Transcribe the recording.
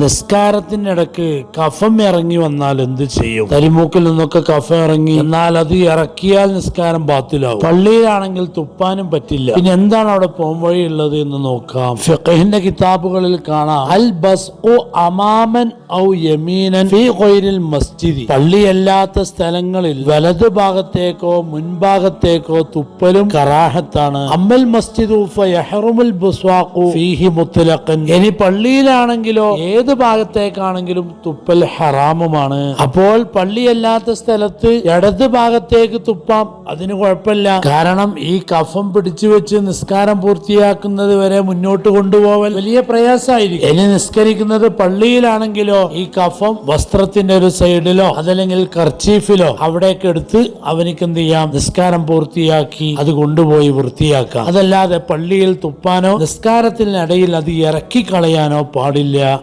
നിസ്കാരത്തിന്റെ ഇടയ്ക്ക് കഫം ഇറങ്ങി വന്നാൽ എന്ത് ചെയ്യും? തരിമൂക്കിൽ നിന്നൊക്കെ കഫം ഇറങ്ങി എന്നാൽ അത് ഇറക്കിയാൽ നിസ്കാരം ബാത്തിലാവും. പള്ളിയിലാണെങ്കിൽ തുപ്പാനും പറ്റില്ല. പിന്നെ എന്താണ് അവിടെ പോംവഴി ഉള്ളത് എന്ന് നോക്കാം. ഫിഖഹിന്റെ കിതാബുകളിൽ കാണാം. അൽ ബസ് അമാമൻ ഔ യമീനൻ ഫീ ഖൈരിൽ മസ്ജിദി. പള്ളിയല്ലാത്ത സ്ഥലങ്ങളിൽ വലതു ഭാഗത്തേക്കോ മുൻഭാഗത്തേക്കോ തുപ്പലും കറാഹത്താണ്. അമ്മൽ മസ്ജിദു ഫീഹി മുത്തലഖൻ. ഇനി പള്ളിയിലാണെങ്കിലോ ഏത് ഭാഗത്തേക്കാണെങ്കിലും തുപ്പൽ ഹറാമുമാണ്. അപ്പോൾ പള്ളിയല്ലാത്ത സ്ഥലത്ത് ഇടത് ഭാഗത്തേക്ക് തുപ്പാം അതിന് കുഴപ്പമില്ല. കാരണം ഈ കഫം പിടിച്ചു വെച്ച് നിസ്കാരം പൂർത്തിയാക്കുന്നത് വരെ മുന്നോട്ട് കൊണ്ടുപോവൽ വലിയ പ്രയാസമായിരിക്കും. ഇനി നിസ്കരിക്കുന്നത് പള്ളിയിലാണെങ്കിലോ ഈ കഫം വസ്ത്രത്തിന്റെ ഒരു സൈഡിലോ അതല്ലെങ്കിൽ കർച്ചീഫിലോ അവിടേക്ക് എടുത്ത് അവനിക്ക് എന്ത് ചെയ്യാം? നിസ്കാരം പൂർത്തിയാക്കി അത് കൊണ്ടുപോയി വൃത്തിയാക്കാം. അതല്ലാതെ പള്ളിയിൽ തുപ്പാനോ നിസ്കാരത്തിനിടയിൽ അത് ഇറക്കി കളയാനോ പാടില്ല.